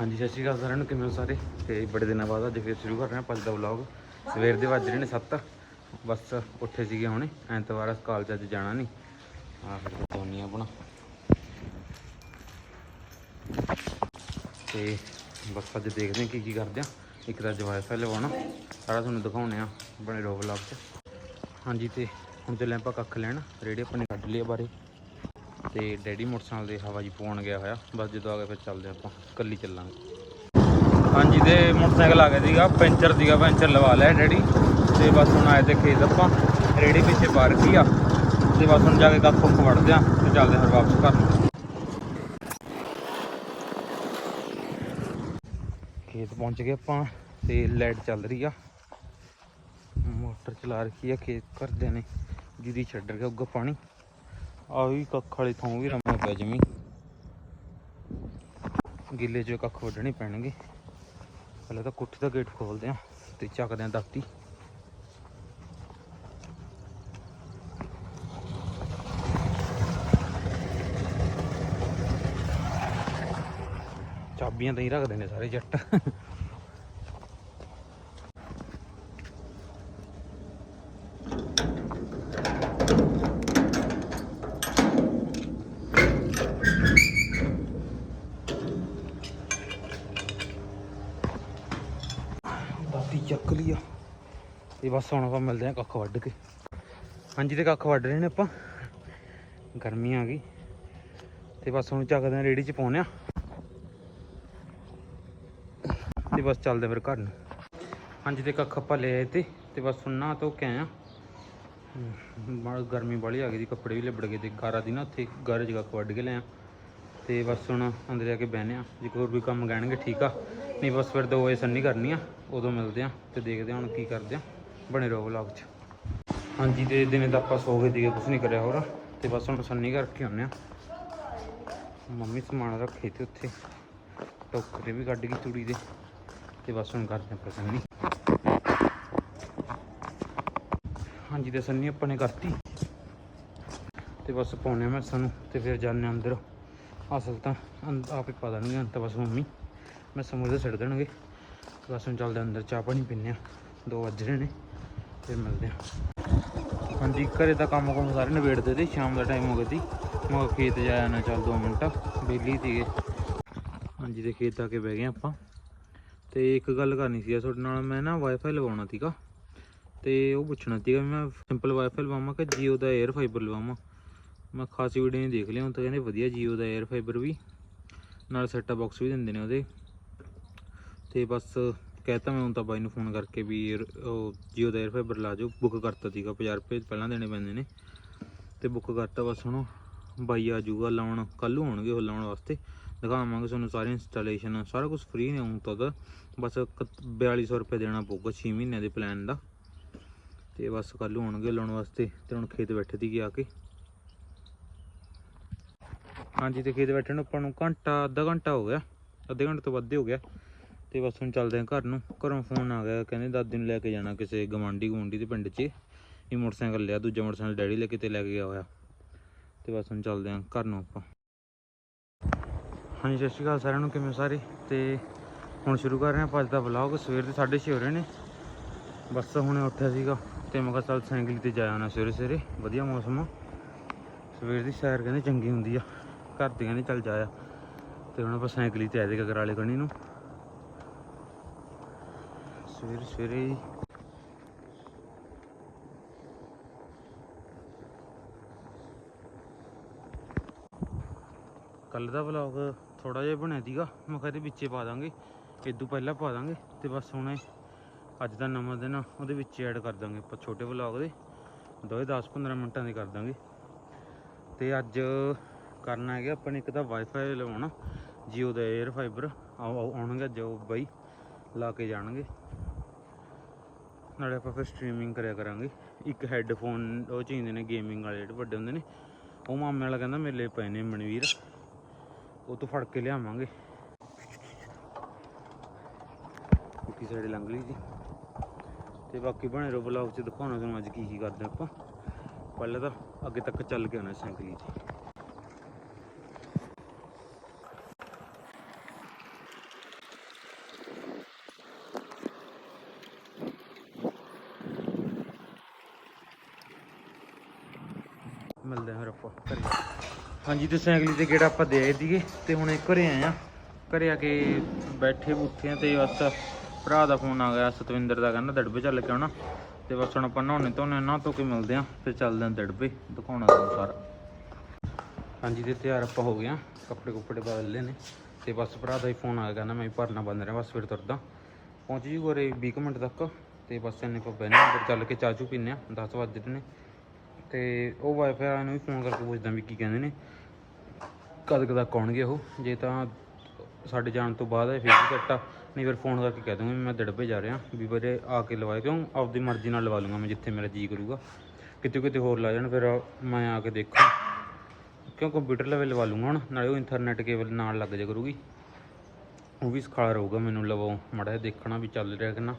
ਹਾਂਜੀ ਸਤਿ ਸ਼੍ਰੀ ਅਕਾਲ ਸਾਰਿਆਂ ਨੂੰ ਕਿਵੇਂ ਹੋ ਸਾਰੇ? ਤੇ ਬੜੇ ਦਿਨਾਂ ਬਾਅਦ ਅੱਜ ਫਿਰ ਸ਼ੁਰੂ ਕਰ ਰਹੇ ਹਾਂ ਪੰਜ ਦਾ ਵਲੌਗ ਸਵੇਰ ਦੇ ਵੱਜ ਰਹੇ ਨੇ 7 ਬਸ ਉੱਠੇ ਸੀਗੇ ਹੁਣੇ ਐਤਵਾਰ ਆ, ਕਾਲਜ ਅੱਜ ਜਾਣਾ ਨਹੀਂ। ਆਹ ਫਿਰ ਦੋਨੀ ਆਪਣਾ। ਤੇ ਬਸ ਅੱਜ ਦੇਖਦੇ ਹਾਂ ਕੀ ਕੀ ਕਰਦੇ ਆ ਇੱਕ ਤਾਂ ਅੱਜ ਵਾਈਫਾਈ ਲਵਾਉਣਾ ਸਾਰਾ ਤੁਹਾਨੂੰ ਦਿਖਾਉਣੇ ਆ ਬਣੇ ਰਹੋ ਵਲੌਗ 'ਚ। ਹਾਂਜੀ ਤੇ ਹੁਣ ਚੱਲੇ ਆਪਾਂ ਕੱਖ ਲੈਣ ਰੇੜੀ ਆਪਾਂ ਨੇ ਕੱਢ ਲਿਆ ਬਾਰੇ। ਤੇ ਡੈਡੀ ਮੋਟਰਸਾਈਕਲ ਦੇ ਹਵਾ ਜੀ ਪਵਾਉਣ ਗਿਆ ਹੋਇਆ। ਬਸ ਜਦੋਂ ਆ ਗਿਆ ਫਿਰ ਚੱਲਦੇ ਆਪਾਂ ਕੱਲੀ ਚੱਲਾਂਗੇ। ਹਾਂਜੀ, ਤੇ ਮੋਟਰਸਾਈਕਲ ਆ ਗਿਆ ਸੀਗਾ, ਪੈਂਚਰ ਸੀਗਾ, ਪੈਂਚਰ ਲਵਾ ਲਿਆ ਡੈਡੀ। ਤੇ ਬਸ ਹੁਣ ਆਏ ਤੇ ਖੇਤ ਆਪਾਂ, ਰੇੜੀ ਪਿੱਛੇ ਪਾਰਕ ਹੀ ਆ। ਤੇ ਬਸ ਹੁਣ ਜਾ ਕੇ ਕੱਖ ਕੁੱਖ ਵੜਦੇ ਆ, ਤੇ ਚੱਲਦੇ ਹਾਂ ਫਿਰ ਵਾਪਸ ਘਰ ਨੂੰ। ਖੇਤ ਪਹੁੰਚ ਗਏ ਆਪਾਂ, ਤੇ ਲਾਈਟ ਚੱਲ ਰਹੀ ਆ। ਮੋਟਰ ਚਲਾ ਰੱਖੀ ਆ ਖੇਤ ਕਰਦੇ ਨੇ। ਜਿਹਦੀ ਛੱਡ ਗਿਆ ਉੱਗਾ ਪਾਣੀ। ਆ ਕੱਖ ਵਾਲੀ ਥਾਂ ਵੀ ਰਮਾ ਪਿਆ ਜਮੀ। ਗਿੱਲੇ ਚ ਕੱਖ ਵੱਢਣੇ ਪੈਣਗੇ। ਪਹਿਲਾਂ ਤਾਂ ਕੁੱਠੀ ਦਾ ਗੇਟ ਖੋਲਦੇ ਆ ਤੇ ਚੱਕਦੇ ਆ ਦਾਤੀ ਚਾਬੀਆਂ ਤਾਂ ਹੀ ਰੱਖਦੇ ਨੇ ਸਾਰੇ ਜੱਟ ਦਾਤੀ ਚੱਕ ਲਿਆ ਤੇ ਬਸ ਹੁਣ ਆਪਾਂ ਮਿਲਦੇ ਆ ਕੱਖ ਵੱਢ ਕੇ। ਹਾਂਜੀ, ਤੇ ਕੱਖ ਵੱਢ ਰਹੇ ਨੇ ਆਪਾਂ। ਗਰਮੀ ਆ ਗਈ। ਤੇ ਬਸ ਹੁਣ ਚੱਕਦੇ ਆ ਰੇੜੀ ਚ ਪਾਉਂਦੇ ਆ ਤੇ ਬਸ ਚੱਲਦੇ ਫਿਰ ਘਰ ਨੂੰ। ਹਾਂਜੀ, ਤੇ ਕੱਖ ਆਪਾਂ ਲੈ ਆਏ ਤੇ ਤੇ ਬਸ ਹੁਣ ਨਾ ਧੋ ਕੇ ਆਇਆ ਮਾਰ ਗਰਮੀ ਵਾਲੀ ਆ ਗਈ ਦੀ, ਕੱਪੜੇ ਵੀ ਲਿਬੜ ਗਏ ਤੇ ਗਾਰਾ ਦੀ ਨਾ ਉੱਥੇ ਗਾਰੇ ਚ ਕੱਖ ਵੱਢ ਕੇ ਲਿਆ ਤੇ ਬਸ ਹੁਣ ਅੰਦਰ ਜਾ ਕੇ ਬਹਿਨੇ ਆ ਜੇ ਕੋਈ ਹੋਰ ਵੀ ਕੰਮ ਗਹਿਣਗੇ ਠੀਕ ਆ। ਨਹੀਂ, ਬਸ ਫਿਰ ਦੋ ਵਜੇ ਸੰਨੀ ਕਰਨੀ ਆ, ਉਦੋਂ ਮਿਲਦੇ ਆ ਤੇ ਦੇਖਦੇ ਆ ਹੁਣ ਕੀ ਕਰਦੇ ਆ ਬਣੇ ਰਹੋ ਵਲੌਗ 'ਚ। ਹਾਂਜੀ, ਤੇ ਦਿਨੇ ਤਾਂ ਆਪਾਂ ਸੋ ਗਏ ਸੀਗੇ ਕੁਝ ਨਹੀਂ ਕਰਿਆ ਹੋਰ। ਤੇ ਬਸ ਹੁਣ ਸੰਨੀ ਕਰਕੇ ਆਉਂਦੇ ਆ ਮੰਮੀ ਸਮਾਨ ਰੱਖੇ ਤੇ ਉੱਥੇ। ਟੋਕਰੇ ਵੀ ਕੱਢ ਗਈ ਤੂੜੀ ਦੇ। ਤੇ ਬਸ ਹੁਣ ਕਰਦੇ ਆਪਾਂ ਸੰਨੀ ਹਾਂਜੀ, ਤੇ ਸੰਨੀ ਆਪਾਂ ਨੇ ਕਰਤੀ। ਤੇ ਬਸ ਪਾਉਣੇ ਆ ਮੈਂ ਸਾਨੂੰ, ਤੇ ਫਿਰ ਜਾਂਦੇ ਹਾਂ ਅੰਦਰ। ਅਸਲ ਤਾਂ ਆਪੇ ਆਪ ਹੀ ਪਤਾ ਨਹੀਂ ਅੰਤ ਬਸ ਮੰਮੀ। ਮੈਂ ਸਮਝ ਛੱਡ ਦੇਣਗੇ। ਬਸ ਹੁਣ ਚੱਲਦੇ ਅੰਦਰ, ਚਾਹ ਪਾਣੀ ਪੀਂਦੇ ਆ ਦੋ ਵੱਜ ਰਹੇ ਨੇ। ਫਿਰ ਮਿਲਦੇ ਹਾਂ। ਹਾਂਜੀ, ਘਰੇ ਦਾ ਕੰਮ ਕੰਮ ਸਾਰੇ ਨਿਬੇੜਦੇ ਤੇ ਸ਼ਾਮ ਦਾ ਟਾਈਮ ਹੋ ਗਿਆ ਸੀ। ਮੈਂ ਖੇਤ ਜਾਇਆ ਨਾ ਚੱਲ 2 ਮਿੰਟ ਬੇਲੀ ਸੀਗੇ। ਹਾਂਜੀ, ਤੇ ਖੇਤ ਆ ਕੇ ਬਹਿ ਗਏ ਆਪਾਂ। ਤੇ ਇੱਕ ਗੱਲ ਕਰਨੀ ਸੀ ਤੁਹਾਡੇ ਨਾਲ ਮੈਂ ਨਾ ਵਾਈਫਾਈ ਲਵਾਉਣਾ ਸੀਗਾ। ਤੇ ਉਹ ਪੁੱਛਣਾ ਸੀਗਾ ਵੀ ਮੈਂ ਸਿੰਪਲ ਵਾਈਫਾਈ ਲਵਾਵਾਂ ਕਿ ਜੀਓ ਦਾ 에ਅਰ ਫਾਈਬਰ ਲਵਾਵਾਂ? ਮੈਂ ਖਾਸੀ ਵੀਡੀਓ ਨਹੀਂ ਦੇਖ ਲਿਆ ਹੁਣ ਤਾਂ ਕਹਿੰਦੇ ਵਧੀਆ ਜੀਓ ਦਾ 에ਅਰ ਫਾਈਬਰ ਵੀ। ਨਾਲ ਸੈਟਾ ਬਾਕਸ ਵੀ ਦਿੰਦੇ ਨੇ ਉਹਦੇ। ਤੇ ਬਸ ਕਹਿਤਾ ਮੈਂ ਹੁਣ ਤਾਂ ਬਾਈ ਨੂੰ ਫੋਨ ਕਰਕੇ ਵੀ 에ਅਰ- ਉਹ ਜੀਓ ਦਾ 에ਅਰ ਫਾਈਬਰ ਲਾ ਜਾਓ। ਬੁੱਕ ਕਰਤਾ ਸੀਗਾ 50 ਰੁਪਏ ਪਹਿਲਾਂ ਦੇਣੇ ਪੈਂਦੇ ਨੇ। ਤੇ ਬੁੱਕ ਕਰਤਾ ਬਸ ਹੁਣ। ਬਾਈ ਆ ਜੂਗਾ ਲਾਉਣ, ਕੱਲ੍ਹ ਨੂੰ ਆਉਣਗੇ ਉਹ ਲਾਉਣ ਵਾਸਤੇ। ਦਿਖਾਵਾਂਗੇ ਤੁਹਾਨੂੰ ਸਾਰੀ ਇੰਸਟਾਲੇਸ਼ਨ ਸਾਰਾ ਕੁਝ ਫ੍ਰੀ ਨੇ ਹੁਣ ਤਾਂ ਉਹਦਾ। ਬਸ ਇਕ- 4200 ਰੁਪਏ ਦੇਣਾ ਪਊਗਾ 6 ਮਹੀਨਿਆਂ ਦੇ ਪਲਾਨ ਦਾ। ਤੇ ਬਸ ਕੱਲ੍ਹ ਨੂੰ ਆਉਣਗੇ ਲਾਉਣ ਵਾਸਤੇ ਤੇ ਹੁਣ ਖੇਤ ਬੈਠੇ ਸੀਗੇ ਆ ਕੇ। ਹਾਂਜੀ, ਤੇ ਖੇਤ ਬੈਠੇ ਨੂੰ ਆਪਾਂ ਨੂੰ ਘੰਟਾ, ਅੱਧਾ ਘੰਟਾ ਹੋ ਗਿਆ। ਅੱਧੇ ਘੰਟੇ ਤੋਂ ਵੱਧ ਹੋ ਗਿਆ। ਤੇ ਬਸ ਹੁਣ ਚੱਲਦੇ ਹਾਂ ਘਰ ਨੂੰ। ਘਰੋਂ ਫੋਨ ਆ ਗਿਆ, ਕਹਿੰਦੇ ਦਾਦੀ ਨੂੰ ਲੈ ਕੇ ਜਾਣਾ ਕਿਸੇ ਗਵਾਂਢੀ ਗੁਆਂਢੀ ਦੇ ਪਿੰਡ 'ਚ। ਇਹ ਮੋਟਰਸਾਈਕਲ ਲਿਆ, ਦੂਜਾ ਮੋਟਰਸਾਈਕਲ ਡੈਡੀ ਲੈ ਕੇ ਤੇ ਲੈ ਕੇ ਗਿਆ ਹੋਇਆ। ਤੇ ਬਸ ਹੁਣ ਚੱਲਦੇ ਹਾਂ ਘਰ ਨੂੰ ਆਪਾਂ। ਹਾਂਜੀ, ਸਤਿ ਸ਼੍ਰੀ ਅਕਾਲ ਸਾਰਿਆਂ ਨੂੰ, ਕਿਵੇਂ ਸਾਰੇ? ਤੇ ਹੁਣ ਸ਼ੁਰੂ ਕਰ ਰਹੇ ਹਾਂ ਅੱਜ ਦਾ ਵਲੌਗ ਸਵੇਰ ਦੇ 6:30 ਹੋ ਰਹੇ ਨੇ। ਬਸ ਹੁਣੇ ਉੱਠਿਆ ਸੀਗਾ ਤੇ ਮੈਂ ਕਿਹਾ ਚੱਲ ਸਾਈਕਲ ਤੇ ਜਾਇਆ ਆਉਣਾ ਸਵੇਰੇ ਸਵੇਰੇ। ਵਧੀਆ ਮੌਸਮ ਆ। ਸਵੇਰ ਦੀ ਸੈਰ ਕਹਿੰਦੇ ਚੰਗੀ ਹੁੰਦੀ ਆ। ਘਰ ਦੇ ਕਹਿੰਦੇ ਚੱਲ ਜਾਇਆ। ਤੇ ਹੁਣ ਆਪਾਂ ਸਾਈਕਲ ਤੇ ਆਏ ਦੇ ਗਗਰਾਲੇ ਕਣੀ ਨੂੰ ਸਵੇਰੇ ਸਵੇਰੇ ਹੀ। ਕੱਲ ਦਾ ਵਲੌਗ ਥੋੜਾ ਜਿਹਾ ਬਣਿਆ ਸੀਗਾ। ਮੈਂ ਕਿਹਾ ਇਹਦੇ ਵਿੱਚੇ ਪਾ ਦਾਂਗੇ। ਇਦੋਂ ਪਹਿਲਾਂ ਪਾ ਦਾਂਗੇ ਤੇ ਬਸ ਹੁਣ ਅੱਜ ਦਾ ਨਵਾਂ ਦਿਨ ਆ, ਉਹਦੇ ਵਿੱਚ ਐਡ ਕਰ ਦਾਂਗੇ ਆਪਾਂ ਛੋਟੇ ਵਲੌਗ ਦੇ। ਦੋਏ 10-15 ਮਿੰਟਾਂ ਦੇ ਕਰ ਦਾਂਗੇ। ਤੇ ਅੱਜ ਕਰਨਾ ਹੈਗਾ ਆਪਾਂ ਨੇ ਇੱਕ ਤਾਂ ਵਾਈਫਾਈ ਲਵਾਉਣਾ, ਜੀਓ ਦਾ 에ਅਰ ਫਾਈਬਰ ਆਉਣਗੇ ਜੋ ਬਾਈ, ਲਾ ਕੇ ਜਾਣਗੇ। ਨਾਲੇ ਆਪਾਂ ਫਿਰ ਸਟ੍ਰੀਮਿੰਗ ਕਰਿਆ ਕਰਾਂਗੇ। ਇੱਕ ਹੈੱਡਫੋਨ ਉਹ ਚਾਹੀਦੇ ਨੇ ਗੇਮਿੰਗ ਵਾਲੇ ਜਿਹੜੇ ਵੱਡੇ ਹੁੰਦੇ ਨੇ। ਉਹ ਮਾਮੇ ਵਾਲਾ ਕਹਿੰਦਾ ਮੇਰੇ ਲਈ ਪਏ ਨੇ ਮਨਵੀਰ। ਉਹ ਤੋਂ ਫੜ ਕੇ ਲਿਆਵਾਂਗੇ। ਕੁੱਕੀ ਸਾਈਡ ਲੰਘ ਲਈ ਜੀ। ਤੇ ਬਾਕੀ ਬਣੇ ਰੋ ਬਲੌਗ ਚ ਦਿਖਾਉਣਾ ਤੁਹਾਨੂੰ ਅੱਜ ਕੀ ਕੀ ਕਰਦੇ ਆਪਾਂ। ਪਹਿਲਾਂ ਤਾਂ ਅੱਗੇ ਤੱਕ ਚੱਲ ਕੇ ਆਉਣਾ ਸਾਈਕਲ ਤੇ। ਮਿਲਦੇ ਹਾਂ ਫਿਰ ਆਪਾਂ ਘਰੇ। ਹਾਂਜੀ, ਤੇ ਸਾਈਕਲ ਤੇ ਗੇੜਾ ਆਪਾਂ ਦੇ ਆਏ ਸੀਗੇ ਤੇ ਹੁਣ ਇਹ ਘਰੇ ਆਏ ਆ ਘਰੇ ਆ ਕੇ ਬੈਠੇ ਬੁੱਠੇ ਆ ਤੇ ਬਸ ਭਰਾ ਦਾ ਫੋਨ ਆ ਗਿਆ, ਸਤਵਿੰਦਰ ਦਾ ਕਹਿੰਦਾ ਦੜਬੇ ਚੱਲ ਕੇ ਆਉਣਾ। ਤੇ ਬਸ ਹੁਣ ਆਪਾਂ ਨਹਾਉਣੇ ਧੋਣੇ ਨਾ ਧੋ ਕੇ ਮਿਲਦੇ ਆ ਫਿਰ ਚੱਲਦੇ ਆ ਦੜਬੇ, ਦਿਖਾਉਣਾ ਤੁਹਾਨੂੰ ਸਾਰਾ। ਹਾਂਜੀ, ਤੇ ਤਿਆਰ ਆਪਾਂ ਹੋ ਗਏ ਆ ਕੱਪੜੇ ਕੁੱਪੜੇ ਬਦਲ ਲਏ ਨੇ। ਤੇ ਬਸ ਭਰਾ ਦਾ ਹੀ ਫੋਨ ਆ ਗਿਆ, ਕਹਿੰਦਾ ਮੈਂ ਵੀ ਭਰਨਾ ਬੰਦ ਰਿਹਾ ਬਸ ਫਿਰ ਤੁਰਦਾ। ਪਹੁੰਚ ਜੂ ਗੋਰੇ 20 ਕੁ ਮਿੰਟ ਤੱਕ, ਤੇ ਬਸ ਇੰਨੇ ਕੋ ਬਹਿਨੇ ਫਿਰ ਚੱਲ ਕੇ ਚਾਚੂ ਪੀਨੇ ਆ 10 ਵਜੇ ਨੇ। ਤੇ ਉਹ ਵਾਈਫਾਈ ਵਾਲਿਆਂ ਨੂੰ ਵੀ ਫੋਨ ਕਰਕੇ ਪੁੱਛਦਾ ਵੀ ਕੀ ਕਹਿੰਦੇ ਨੇ ਕਦ ਕਦ ਤੱਕ ਆਉਣਗੇ ਉਹ? ਜੇ ਤਾਂ ਸਾਡੇ ਜਾਣ ਤੋਂ ਬਾਅਦ ਹੈ ਫਿਰ ਵੀ ਕੱਟਾ ਨਹੀਂ ਫਿਰ ਫੋਨ ਕਰਕੇ ਕਹਿ ਦੂੰਗਾ ਵੀ ਮੈਂ ਦੜਬੇ ਜਾ ਰਿਹਾ, ਵੀ ਵੀਰੇ ਆ ਕੇ ਲਵਾਏ ਕਿਉਂ? ਆਪਦੀ ਮਰਜ਼ੀ ਨਾਲ ਲਵਾ ਲੂੰਗਾ ਮੈਂ ਜਿੱਥੇ ਮੇਰਾ ਜੀ ਕਰੂਗਾ। ਕਿਤੇ ਕਿਤੇ ਹੋਰ ਲਾ ਜਾਣ, ਫਿਰ ਮੈਂ ਆ ਕੇ ਦੇਖਾਂ। ਕਿਉਂ ਕੰਪਿਊਟਰ ਲੈਵਲ ਲਵਾ ਲੂੰਗਾ ਹੁਣ, ਨਾਲੇ ਉਹ ਇੰਟਰਨੈਟ ਕੇਬਲ ਨਾਲ ਲੱਗ ਜਾ ਕਰੂਗੀ। ਉਹ ਵੀ ਸਿਖਾਲਾ ਰਹੂਗਾ ਮੈਨੂੰ ਲਵਾਓ, ਮਾੜਾ ਜਿਹਾ ਦੇਖਣਾ ਵੀ ਚੱਲ ਰਿਹਾ ਕਿ ਨਾ।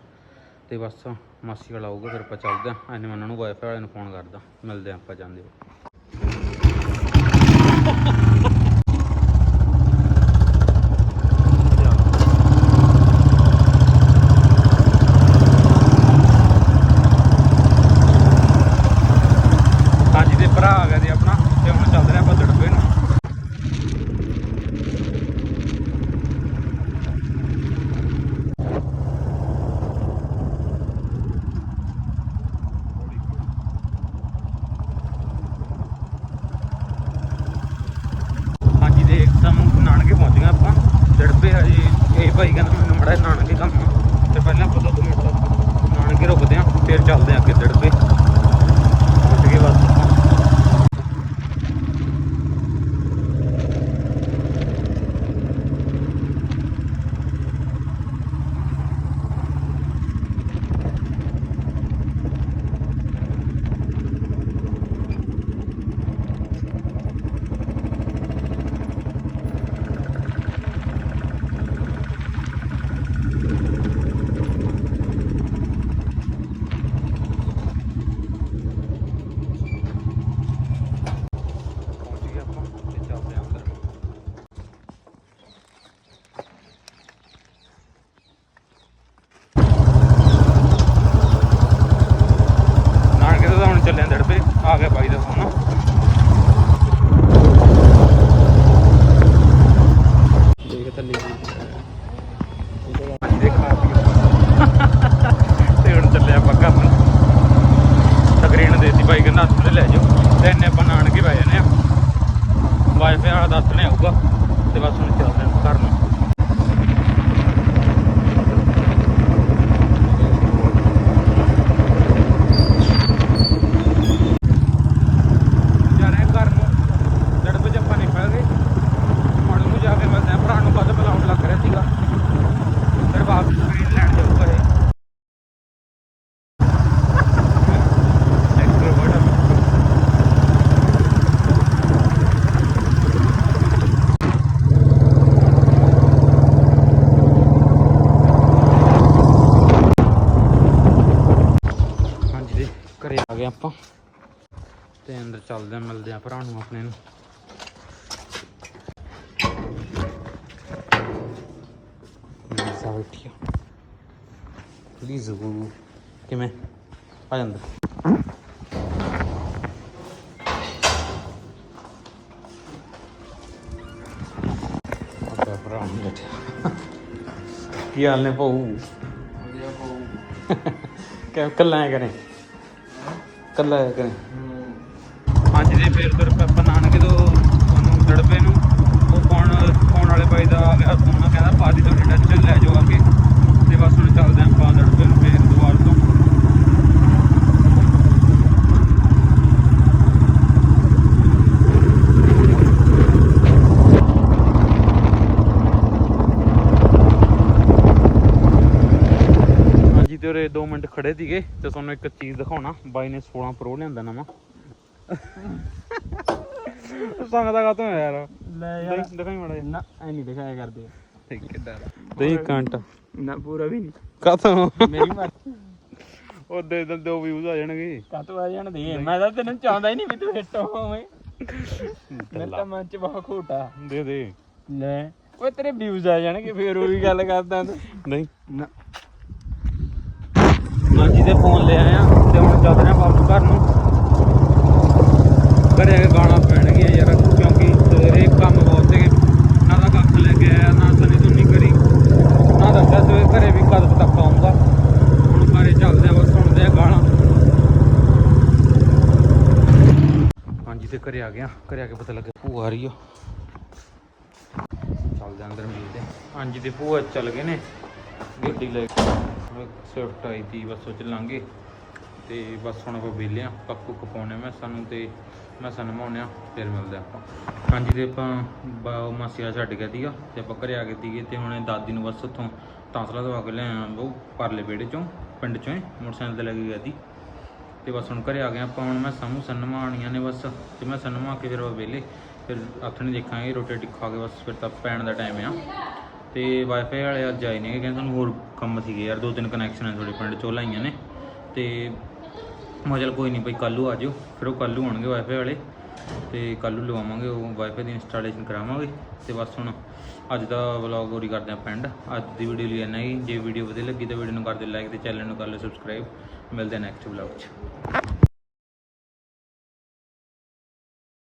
ਤੇ ਬਸ ਮਾਸੀ ਵਾਲਾ ਆਊਗਾ, ਫਿਰ ਆਪਾਂ ਚੱਲਦੇ ਹਾਂ। ਐਨੇ ਮੈਂ ਉਹਨਾਂ ਨੂੰ ਵਾਈਫਾਈ ਵਾਲੇ ਨੂੰ ਫੋਨ ਕਰਦਾ। ਮਿਲਦੇ ਹਾਂ ਆਪਾਂ ਜਾਂਦੇ ਹੋਏ। ਹਾਂਜੀ ਭਰਾ ਆ ਗਿਆ ਜੀ ਆਪਣਾ, ਤੇ ਹੁਣ ਚੱਲਦੇ ਹਾਂ ਆਪਾਂ ਦੜਬੇ ਨੂੰ ਹਾਂਜੀ ਤੇ ਇੱਕਦਮ ਨਾਨਕੇ ਪਹੁੰਚ ਗਏ ਆਪਾਂ ਦੜਬੇ ਹਜੇ ਇਹ ਭਾਈ ਕਹਿੰਦਾ ਮੈਨੂੰ ਮੜਾ ਨਾਨਕੇ ਕੰਮ ਆ। ਤੇ ਪਹਿਲਾਂ ਆਪਾਂ ਦੋ ਮਿੰਟ ਨਾਨਕੇ ਰੁਕਦੇ ਆ, ਫਿਰ ਚੱਲਦੇ ਆ ਅੱਗੇ ਦੜਬੇ ਪਹੁੰਚ ਗਏ ਬਸ ਆਪਾਂ ਪਹੁੰਚ ਗਏ ਆਪਾਂ ਤੇ ਚੱਲਦੇ ਆਂ ਅੰਦਰ ਨਾਨਕੇ ਤੋਂ ਤਾਂ ਹੁਣ ਚੱਲੇ ਆਂ ਦੜਪੇ ਆ ਗਿਆ ਬਾਈ ਦਾ ਫੋਨ ਦੇਖ ਥੱਲੇ ਹਾਂਜੀ ਦੇਖ ਖਾ ਪੀ ਤੇ ਹੁਣ ਚੱਲੇ ਆਪਾਂ ਘਰ ਨੂੰ ਸਕਰੀਨ ਦੇਤੀ ਭਾਈ ਕਹਿੰਦਾ ਹੱਥ ਤੇ ਲੈ ਜਾਓ ਤੇ ਇੰਨੇ ਆਪਾਂ ਨਾਨਕੇ ਪੈ ਜਾਣੇ ਆ ਵਾਈਫਾਈ ਵਾਲਾ ਦੱਸਣੇ ਆਊਗਾ ਤੇ ਬਸ ਹੁਣ ਚੱਲਦੇ ਹਾਂ ਘਰ ਨੂੰ ਜਾ ਰਹੇ ਹਾਂ ਘਰ ਨੂੰ ਜੜ ਵਿੱਚ ਆਪਾਂ ਨਿਕਲ ਗਏ ਹੁਣ ਨੂੰ ਜਾ ਕੇ ਮਿਲਦੇ ਹਾਂ ਭਰਾ ਨੂੰ ਕਦ ਬੁਲਾਉਣ ਲੱਗ ਰਿਹਾ ਸੀਗਾ ਫਿਰ ਵਾਪਸ ਸਕਰੀਨ ਲੈਣ ਜਾਊਗਾ ਇਹ ਐਕਸਟਰੋਵਰਟ ਹਾਂਜੀ ਜੀ ਘਰੇ ਆ ਗਏ ਆਪਾਂ। ਤੇ ਅੰਦਰ ਚੱਲਦੇ ਆ ਮਿਲਦੇ ਆ ਭਰਾ ਨੂੰ ਆਪਣੇ ਨੂੰ। ਸਾ ਬੈਠੀ ਪਲੀਜ਼ ਕਿਵੇਂ? ਆ ਜਾਂਦਾ ਨੂੰ ਬੈਠਿਆ। ਕੀ ਹਾਲ ਨੇ ਭਾਊ? ਕਿ ਕੱਲਾ ਆਇਆ ਕਰੇ। ਕੱਲਾ ਆਇਆ ਕਰੇ ਹਾਂਜੀ ਜੀ ਫੇਰ ਤੁਰ ਪਏ ਨਾਨਕੇ ਤੋਂ ਉਹਨੂੰ ਦੜਬੇ ਨੂੰ। ਉਹ ਫੋਨ ਫੋਨ ਵਾਲੇ ਭਾਈ ਦਾ ਆ ਫੋਨ ਕਹਿੰਦਾ ਪਾਦੀ ਤੋਂ ਟੈਨਸ਼ਨ ਲੈ ਜਾਓ ਅੱਗੇ ਤੇ ਬਸ ਹੁਣ ਚੱਲਦੇ ਆਪਾਂ ਦੜਬੇ ਨੂੰ ਫੇਰ ਦੁਬਾਰ ਤੋਂ ਹਾਂਜੀ ਤੇ ਉਰੇ 2 ਮਿੰਟ ਖੜੇ ਸੀਗੇ ਤੇ ਤੁਹਾਨੂੰ ਇੱਕ ਚੀਜ਼ ਦਿਖਾਉਣਾ। ਬਾਈ ਨੇ 16 ਪ੍ਰੋ ਲਿਆਂਦਾ ਨਵਾਂ। ਸੰਗਦਾ ਕਾਤੋਂ ਯਾਰ। ਲੈ ਦਿਖਾਈ ਦਿਖਾਈ ਮੜਾ ਨਾ ਐ ਨਹੀਂ ਦਿਖਾਇਆ ਕਰਦੇ। ਠੀਕ ਕਿਦਾਂ ਦਹੀਂ ਕੰਟ। ਨਾ ਪੂਰਾ ਵੀ ਨਹੀਂ। ਕਾਤੋਂ? ਮੇਰੀ ਮਰਜ਼ੀ। ਉਹ ਦੇ ਦਿੰਦੇ ਉਹ ਵਿਊਜ਼ ਆ ਜਾਣਗੇ। ਕਾਤੋਂ ਆ ਜਾਣ ਦੇ ਮੈਂ ਤਾਂ ਤੈਨੂੰ ਚਾਹੁੰਦਾ ਹੀ ਨਹੀਂ ਵੀ ਤੂੰ ਹਿੱਟ ਹੋਵੇਂ ਮੈਂ ਤਾਂ ਮਨ ਚ ਬਹੁਤ ਖੋਟਾ ਦੇ ਦੇ। ਲੈ। ਓਏ ਤੇਰੇ ਵਿਊਜ਼ ਆ ਜਾਣਗੇ ਫੇਰ ਉਹ ਵੀ ਗੱਲ ਕਰਦਾ ਤੂੰ। ਨਹੀਂ। ਨਾ। ਹਾਂਜੀ ਤੇ ਫੋਨ ਲੈ ਆਇਆ ਤੇ ਹੁਣ ਚੱਲ ਰਹੇ ਵਾਪਸ ਘਰ ਨੂੰ। ਘਰੇ ਆ ਕੇ ਗਾਣਾ ਪੈਣਗੇ ਯਾਰ, ਕਿਉਂਕਿ ਸਵੇਰੇ ਕੰਮ ਬਹੁਤ ਸੀਗੇ। ਨਾ ਤਾਂ ਕੱਖ ਲੈ ਕੇ ਆਇਆ, ਨਾ ਸਨੀ ਧੁੰਨੀ ਕਰੀ। ਨਾ ਦੱਸਿਆ ਸਵੇਰੇ ਘਰੇ ਵੀ ਕਦ ਤੱਕ ਆਉਂਗਾ ਹੁਣ ਘਰੇ ਚੱਲਦੇ ਆ, ਬਸ ਸੁਣਦੇ ਆ ਗਾਣਾ ਹਾਂਜੀ ਤੇ ਘਰੇ ਆ ਗਿਆ ਘਰੇ ਆ ਕੇ ਪਤਾ ਲੱਗਿਆ ਭੂਆ ਆ ਰਹੀ ਆ। ਚੱਲਦੇ ਅੰਦਰ ਮਿਲਦੇ ਹਾਂਜੀ ਤੇ ਭੂਆ ਚੱਲ ਗਏ ਨੇ ਗੱਡੀ ਲੈ ਕੇ। ਸਵਿਫਟ ਆਈ ਤੀ, ਬਸ ਉਹ ਚੱਲਾਂਗੇ ਤੇ ਬਸ ਹੁਣ ਆਪਾਂ ਵਿਹਲੇ ਆ ਪੱਕੂ ਕਪਾਉਣੇ ਮੈਂ ਸਾਨੂੰ ਤੇ ਮੈਂ ਸਾਨੂੰ ਨਮਾਉਣੇ ਫਿਰ ਮਿਲਦੇ ਆਪਾਂ। ਹਾਂਜੀ ਤੇ ਆਪਾਂ ਬਾ- ਉਹ ਮਾਸੀ ਛੱਡ ਗਿਆ ਸੀਗਾ, ਤੇ ਆਪਾਂ ਘਰੇ ਆ ਗਏ ਸੀਗੇ ਤੇ ਹੁਣ ਦਾਦੀ ਨੂੰ ਬਸ ਉੱਥੋਂ ਤਾਂਸਲਾ ਦਵਾ ਕੇ ਲਿਆਇਆ ਉਹ ਪਰਲੇ ਵਿਹੜੇ ਚੋਂ, ਪਿੰਡ ਚੋਂ ਹੀ ਮੋਟਰਸਾਈਕਲ ਤੇ ਲੈ ਕੇ ਗਿਆ ਸੀ। ਤੇ ਬਸ ਹੁਣ ਘਰੇ ਆ ਗਏ ਆਪਾਂ, ਹੁਣ ਮੈਂ ਸਾਮੂ ਸੰਨਮਾਣੀਆਂ ਨੇ ਬਸ, ਤੇ ਮੈਂ ਸਨਮਾ ਕੇ ਫਿਰ ਆਪਾਂ ਵਿਹਲੇ, ਫਿਰ ਆਥਣੇ ਦੇਖਾਂਗੇ, ਰੋਟੀ ਰੋਟੀ ਕੇ ਬਸ ਫਿਰ ਤਾਂ ਪੈਣ ਦਾ ਟਾਈਮ ਆ। ਤੇ ਵਾਈਫਾਈ ਵਾਲੇ ਅੱਜ ਆਏ ਨੇ ਕਹਿੰਦੇ ਸਾਨੂੰ ਹੋਰ ਕੰਮ ਸੀਗੇ ਯਾਰ ਦੋ ਤਿੰਨ ਕਨੈਕਸ਼ਨ ਆ ਤੁਹਾਡੇ ਪਿੰਡ ਚੋਂ ਲਾਈਆਂ ਨੇ। ਤੇ ਮੈਂ ਕਿਹਾ ਚੱਲ ਕੋਈ ਨਹੀਂ ਭਾਈ ਕੱਲ੍ਹ ਨੂੰ ਆ ਜਿਓ। ਫਿਰ ਉਹ ਕੱਲ੍ਹ ਨੂੰ ਆਉਣਗੇ ਵਾਈਫਾਈ ਵਾਲੇ ਤੇ ਕੱਲ੍ਹ ਨੂੰ ਲਵਾਵਾਂਗੇ, ਉਹ ਵਾਈਫਾਈ ਦੀ ਇੰਸਟਾਲੇਸ਼ਨ ਕਰਾਵਾਂਗੇ। ਤੇ ਬਸ ਹੁਣ ਅੱਜ ਦਾ ਵਲੌਗ ਹੋਰੀ ਕਰਦੇ ਆ ਪਿੰਡ। ਅੱਜ ਦੀ ਵੀਡੀਓ ਲਈ ਇੰਨਾ ਹੀ। ਜੇ ਵੀਡੀਓ ਵਧੀਆ ਲੱਗੀ ਤਾਂ ਵੀਡੀਓ ਨੂੰ ਕਰ ਦਿਓ ਲਾਈਕ ਤੇ ਚੈਨਲ ਨੂੰ ਕਰ ਲਿਓ ਸਬਸਕ੍ਰਾਈਬ ਮਿਲਦੇ ਆ ਨੈਕਸਟ ਵਲੌਗ 'ਚ।